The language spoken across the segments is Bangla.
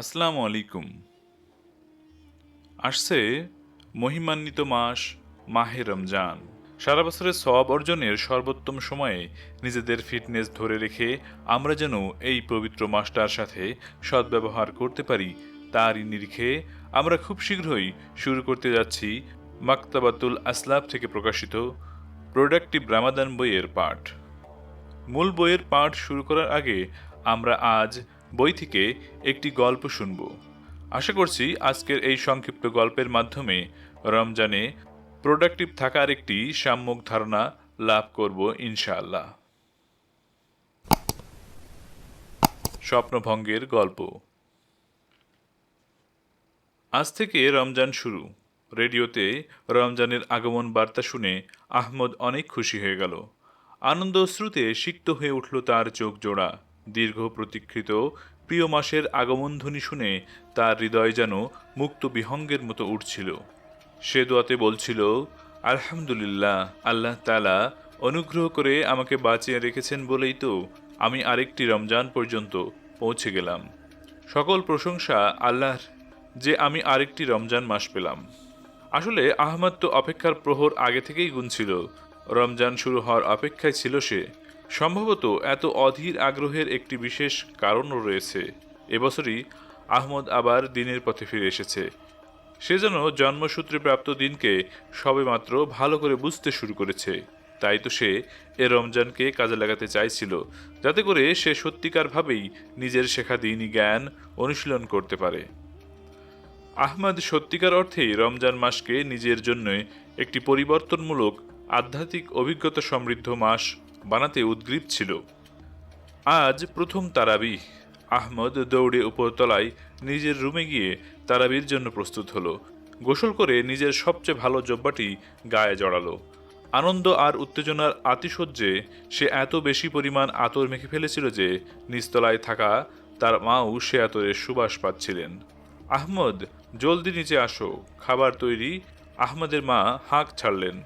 আসসালামু আলাইকুম। আসছে মহিমান্বিত মাস, মাহে রমজান। সারা বছরের সব অর্জনের সর্বোত্তম সময়ে নিজেদের ফিটনেস ধরে রেখে আমরা যেন এই পবিত্র মাসটার সাথে সদ্ব্যবহার করতে পারি, তারই নিরিখে আমরা খুব শীঘ্রই শুরু করতে যাচ্ছি মাক্তাবাতুল আসলাব থেকে প্রকাশিত প্রোডাক্টিভ রামাদান বইয়ের পাঠ। মূল বইয়ের পাঠ শুরু করার আগে আমরা আজ বই থেকে একটি গল্প শুনব। আশা করছি আজকের এই সংক্ষিপ্ত গল্পের মাধ্যমে রমজানে প্রোডাক্টিভ থাকার একটি সাম্যক ধারণা লাভ করব ইনশাআল্লাহ। স্বপ্নভঙ্গের গল্প। আজ থেকে রমজান শুরু। রেডিওতে রমজানের আগমন বার্তা শুনে আহমদ অনেক খুশি হয়ে গেল। আনন্দ শ্রুতে সিক্ত হয়ে উঠল তার চোখ জোড়া। দীর্ঘ প্রতীক্ষিত প্রিয় মাসের আগমনধ্বনি শুনে তার হৃদয় যেন মুক্ত বিহঙ্গের মতো উঠছিল। সে দোয়াতে বলছিল, আলহামদুলিল্লাহ, আল্লাহ তালা অনুগ্রহ করে আমাকে বাঁচিয়ে রেখেছেন বলেই তো আমি আরেকটি রমজান পর্যন্ত পৌঁছে গেলাম। সকল প্রশংসা আল্লাহর, যে আমি আরেকটি রমজান মাস পেলাম। আসলে আহমদ তো অপেক্ষার প্রহর আগে থেকেই গুনছিল। রমজান শুরু হওয়ার অপেক্ষায় ছিল সে। সম্ভবত এত অধীর আগ্রহের একটি বিশেষ কারণও রয়েছে। এবছরই আহমদ আবার দিনের পথে ফিরে এসেছে। সে যেন জন্মসূত্রে প্রাপ্ত দিনকে সবেমাত্র ভালো করে বুঝতে শুরু করেছে। তাই তো সে এ রমজানকে কাজে লাগাতে চাইছিল, যাতে করে সে সত্যিকারভাবেই নিজের শেখা দিনই জ্ঞান অনুশীলন করতে পারে। আহমদ সত্যিকার অর্থেই রমজান মাসকে নিজের জন্য একটি পরিবর্তনমূলক আধ্যাত্মিক অভিজ্ঞতা সমৃদ্ধ মাস বানাতে উদ্গ্রীব ছিল। আজ প্রথম তারাবি আহমদ দৌড়ে উপরতলায় নিজের রুমে গিয়ে তারাবির জন্য প্রস্তুত হলো। গোসল করে নিজের সবচেয়ে ভালো জব্বাটি গায়ে জড়ালো। আনন্দ আর উত্তেজনার আতিশয্যে সে এত বেশি পরিমাণ আতর মেখে ফেলেছিল যে নিচতলায় থাকা তার মাও সে আতরের সুবাস পাচ্ছিলেন। আহমদ, জলদি নিচে আসো, খাবার তৈরি। আহমদের মা হাঁক ছাড়লেন।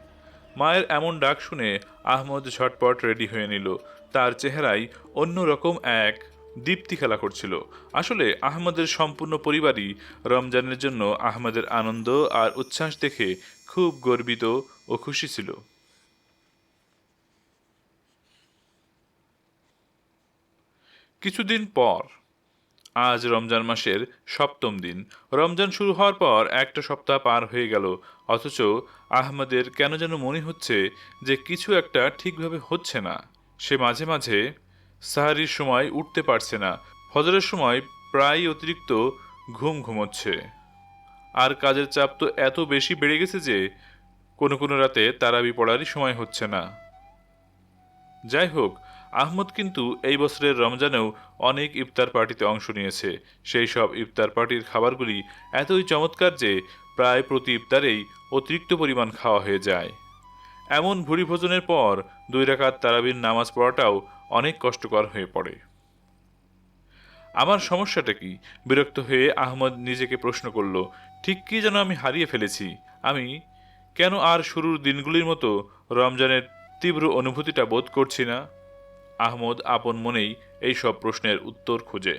মায়ের এমন ডাক শুনে আহমদ ঝটপট রেডি হয়ে নিল। তার চেহারায় অন্যরকম এক দীপ্তি খেলা করছিল। আসলে আহমদের সম্পূর্ণ পরিবারই রমজানের জন্য আহমদের আনন্দ আর উচ্ছ্বাস দেখে খুব গর্বিত ও খুশি ছিল। কিছুদিন পর আজ রমজান মাসের সপ্তম দিন। রমজান শুরু হওয়ার পর একটা সপ্তাহ পার হয়ে গেল। অথচ আহমদের কেন যেন মনে হচ্ছে যে কিছু একটা ঠিকভাবে হচ্ছে না। সে মাঝে মাঝে সাহারির সময় উঠতে পারছে না। ফজরের সময় প্রায় অতিরিক্ত ঘুম ঘুমোচ্ছে। আর কাজের চাপ তো এত বেশি বেড়ে গেছে যে কোনো কোনো রাতে তারাবি পড়ারই সময় হচ্ছে না। যাই হোক আহমদ কিন্তু এই বছরের রমজানেও অনেক ইফতার পার্টিতে অংশ নিয়েছে। সেই সব ইফতার পার্টির খাবারগুলি এতই চমৎকার যে প্রায় প্রতি ইফতারেই অতিরিক্ত পরিমাণ খাওয়া হয়ে যায়। এমন ভুরি ভোজনের পর দুই রাকাত তারাবির নামাজ পড়াটাও অনেক কষ্টকর হয়ে পড়ে। আমার সমস্যাটা কি? বিরক্ত হয়ে আহমদ নিজেকে প্রশ্ন করল, ঠিক কি যেন আমি হারিয়ে ফেলেছি? আমি কেন আর শুরুর দিনগুলির মতো রমজানের তীব্র অনুভূতিটা বোধ করছি না? আহমদ আপন মনেই এই সব প্রশ্নের উত্তর খুঁজে।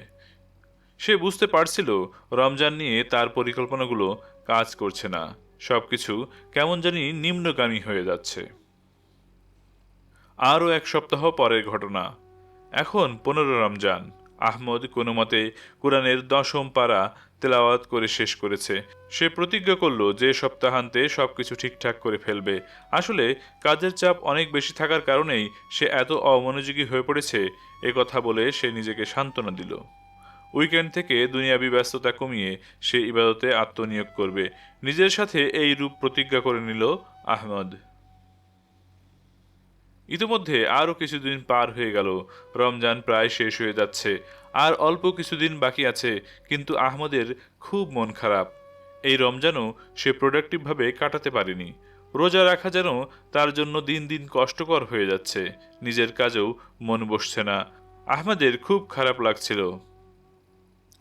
সে বুঝতে পারছিল রমজান নিয়ে তার পরিকল্পনাগুলো কাজ করছে না। সব কিছু কেমন জানি নিম্নগামী হয়ে যাচ্ছে। আরও এক সপ্তাহ পরের ঘটনা। এখন পনেরো রমজান। আহমদ কোনো মতে কোরআনের দশম পারা তেলাওয়াত করে শেষ করেছে। সে প্রতিজ্ঞা করল যে সপ্তাহান্তে সবকিছু ঠিকঠাক করে ফেলবে। আসলে কাজের চাপ অনেক বেশি থাকার কারণেই সে এত অমনোযোগী হয়ে পড়েছে, এ কথা বলে সে নিজেকে সান্ত্বনা দিল। উইকেন্ড থেকে দুনিয়াবি ব্যস্ততা কমিয়ে সে ইবাদতে আত্মনিয়োগ করবে। নিজের সাথে এই রূপ প্রতিজ্ঞা করে নিল আহমদ। ইতিমধ্যে আরও কিছুদিন পার হয়ে গেল। রমজান প্রায় শেষ হয়ে যাচ্ছে। আর অল্প কিছুদিন বাকি আছে, কিন্তু আহমদের খুব মন খারাপ। এই রমজানও সে প্রোডাক্টিভভাবে কাটাতে পারেনি। রোজা রাখা যেন তার জন্য দিন দিন কষ্টকর হয়ে যাচ্ছে। নিজের কাজেও মন বসছে না। আহমদের খুব খারাপ লাগছিল।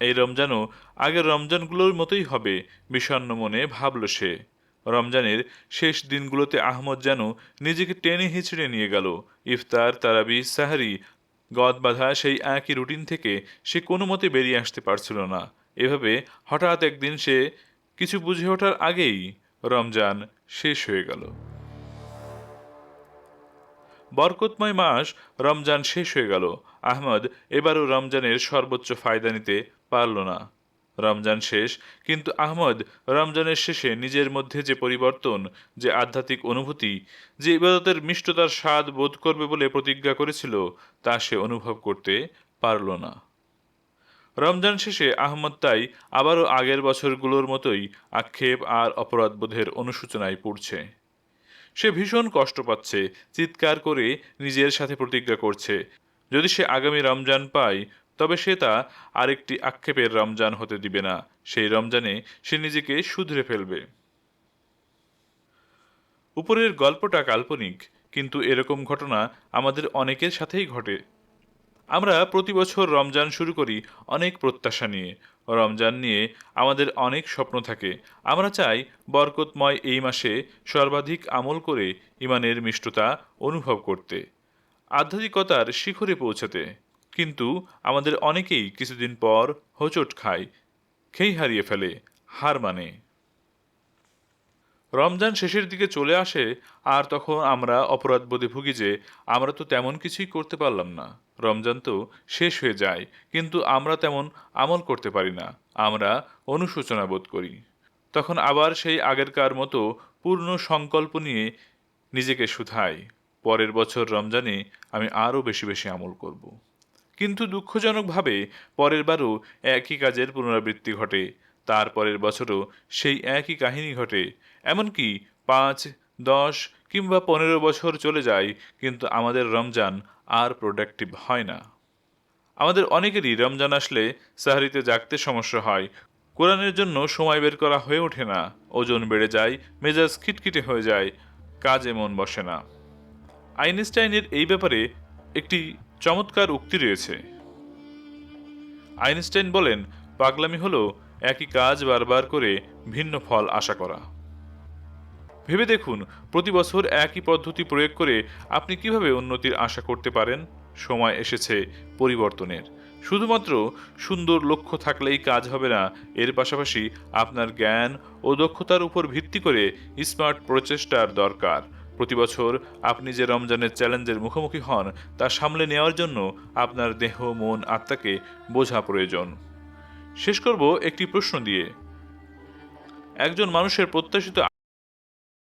এই রমজানও আগের রমজানগুলোর মতোই হবে, বিষণ্ণ মনে ভাবল সে। রমজানের শেষ দিনগুলোতে আহমদ যেন নিজেকে টেনে হিঁচড়ে নিয়ে গেল। ইফতার, তারাবি, সাহারি, গদ বাঁধা সেই একই রুটিন থেকে সে কোনো মতে বেরিয়ে আসতে পারছিল না। এভাবে হঠাৎ একদিন সে কিছু বুঝে ওঠার আগেই রমজান শেষ হয়ে গেল। বরকতময় মাস রমজান শেষ হয়ে গেল। আহমদ এবারও রমজানের সর্বোচ্চ ফায়দা নিতে পারল না। রমজান শেষ, কিন্তু আহমদ রমজানের শেষে নিজের মধ্যে যে পরিবর্তন, যে আধ্যাত্মিক অনুভূতি, যে ইবাদতের মিষ্টতার স্বাদ বোধ করবে বলে প্রতিজ্ঞা করেছিল, তা সে অনুভব করতে পারল না। রমজান শেষে আহমদ তাই আবারও আগের বছরগুলোর মতোই আক্ষেপ আর অপরাধবোধের অনুশোচনায় পড়ছে। সে ভীষণ কষ্ট পাচ্ছে, চিৎকার করে নিজের সাথে প্রতিজ্ঞা করছে। যদি সে আগামী রমজান পায় তবে সে তা আরেকটি আক্ষেপের রমজান হতে দিবে না। সেই রমজানে সে নিজেকে শুধরে ফেলবে। উপরের গল্পটা কাল্পনিক, কিন্তু এরকম ঘটনা আমাদের অনেকের সাথেই ঘটে। আমরা প্রতি বছর রমজান শুরু করি অনেক প্রত্যাশা নিয়ে। রমজান নিয়ে আমাদের অনেক স্বপ্ন থাকে। আমরা চাই বরকতময় এই মাসে সর্বাধিক আমল করে ইমানের মিষ্টতা অনুভব করতে। আধ্যাত্মিকতার শিখরে পৌঁছাতে। কিন্তু আমাদের অনেকেই কিছুদিন পর হোঁচট খায়, খেই হারিয়ে ফেলে, হার মানে। রমজান শেষের দিকে চলে আসে আর তখন আমরা অপরাধবোধে ভুগি যে, আমরা তো তেমন কিছুই করতে পারলাম না। রমজান তো শেষ হয়ে যায়, কিন্তু আমরা তেমন আমল করতে পারি না, আমরা অনুশোচনা বোধ করি। তখন আবার সেই আগেরকার মতো পূর্ণ সংকল্প নিয়ে নিজেকে শুধাই, পরের বছর রমজানে আমি আরও বেশি বেশি আমল করব। কিন্তু দুঃখজনকভাবে পরের বারও একই কাজের পুনরাবৃত্তি ঘটে। তারপরের বছরও সেই একই কাহিনী ঘটে। এমনকি পাঁচ, দশ কিংবা পনেরো বছর চলে যায়, কিন্তু আমাদের রমজান আর প্রোডাক্টিভ হয় না। আমাদের অনেকেরই রমজান আসলে সাহারিতে জাগতে সমস্যা হয়। কোরআনের জন্য সময় বের করা হয়ে ওঠে না। ওজন বেড়ে যায়, মেজাজ খিটখিটে হয়ে যায়, কাজে মন বসে না। আইনস্টাইনের এই ব্যাপারে একটি চমৎকার উক্তি রয়েছে। আইনস্টাইন বলেন, পাগলামি হলো একই কাজ বারবার করে ভিন্ন ফল আশা করা। ভেবে দেখুন, প্রতি বছর একই পদ্ধতি প্রয়োগ করে আপনি কীভাবে উন্নতির আশা করতে পারেন? সময় এসেছে পরিবর্তনের। শুধুমাত্র সুন্দর লক্ষ্য থাকলেই কাজ হবে না, এর পাশাপাশি আপনার জ্ঞান ও দক্ষতার উপর ভিত্তি করে স্মার্ট প্রচেষ্টার দরকার। প্রতি বছর আপনি যে রমজানের চ্যালেঞ্জের মুখোমুখি হন, তা সামলে নেওয়ার জন্য আপনার দেহ, মন, আত্মাকে বোঝা প্রয়োজন। শেষ করব একটি প্রশ্ন দিয়ে। একজন মানুষের প্রত্যাশিত